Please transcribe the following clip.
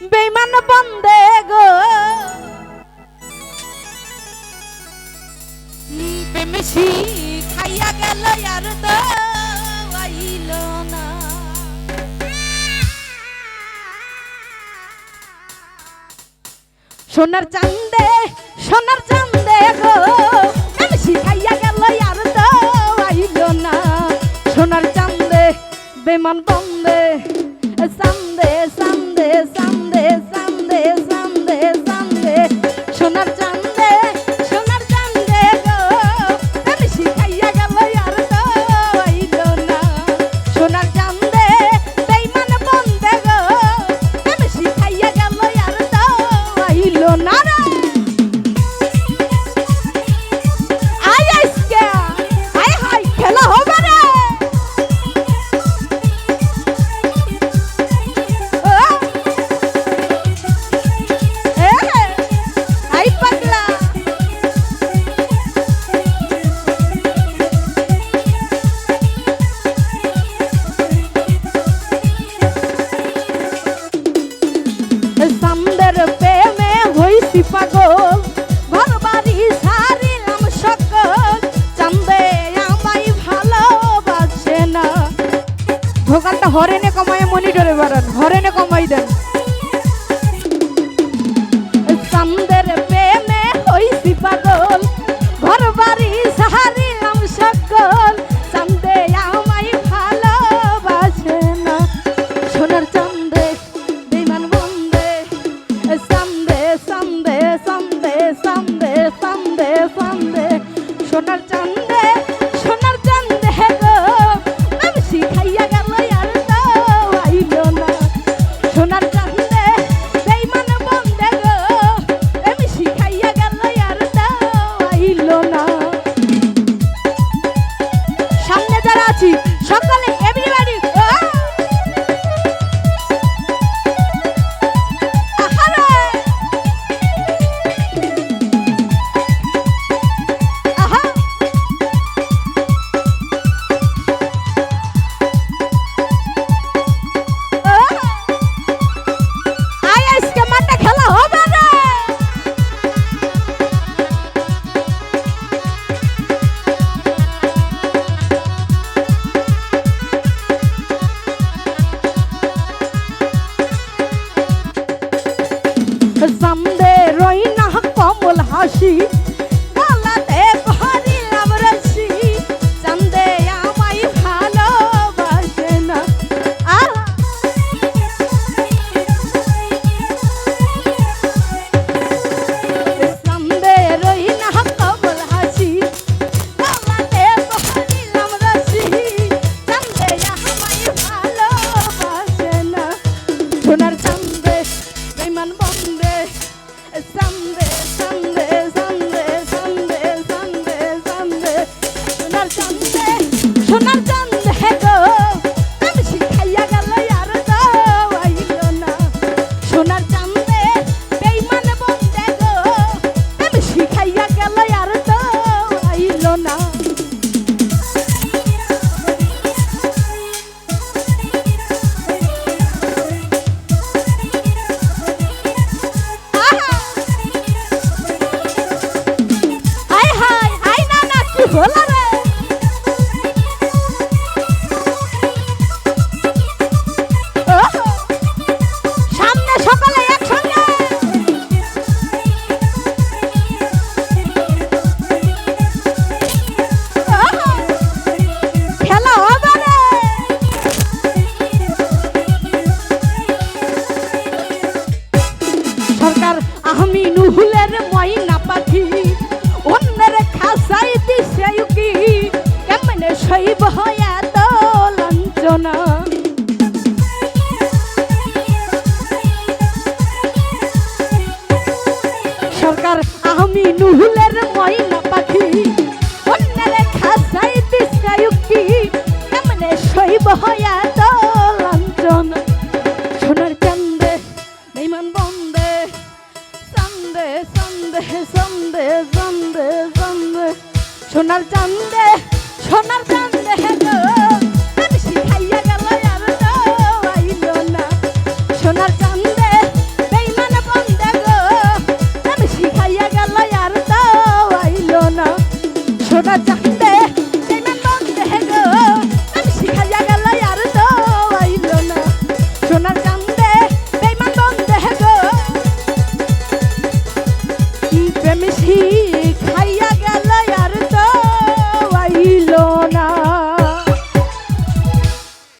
বেইমান বন্দে গো। প্রেমেশি খাইয়া গেল আর তো আইল না। সোনার চান্দে সোনার চান্দে গো। প্রেমেশি খাইয়া গেল আর তো আইল না। সোনার চান্দে বেমান বন্দে। ভোকালটা হরেনে কমায় মনিটরে বাড়ান হরেনে কমাই সামদে রই না কমল হাসি। গলাতে ভরিলাম রসি। চান্দে আমায় ভালোবাসে না। আহ! সামদে রই না কমল হাসি। গলাতে ভরিলাম চান্দে সোনার চান্দে sound. আমি নুহুলের ময়না পাখি। অন্যের খাসাই দিছে কি কেমনে শৈব হয় এত লাঞ্ছনা। সরকার, আমি নুহুলের চন্দে চন্দে চন্দে সোনার চান্দে সোনার চান্দে শিখাইয়া গেল আর আইল না। সোনার চান্দে বেইমান বন্দে গো আমি শিখাইয়া গেল আর আইল না। সোনার চান্দে Femme is here.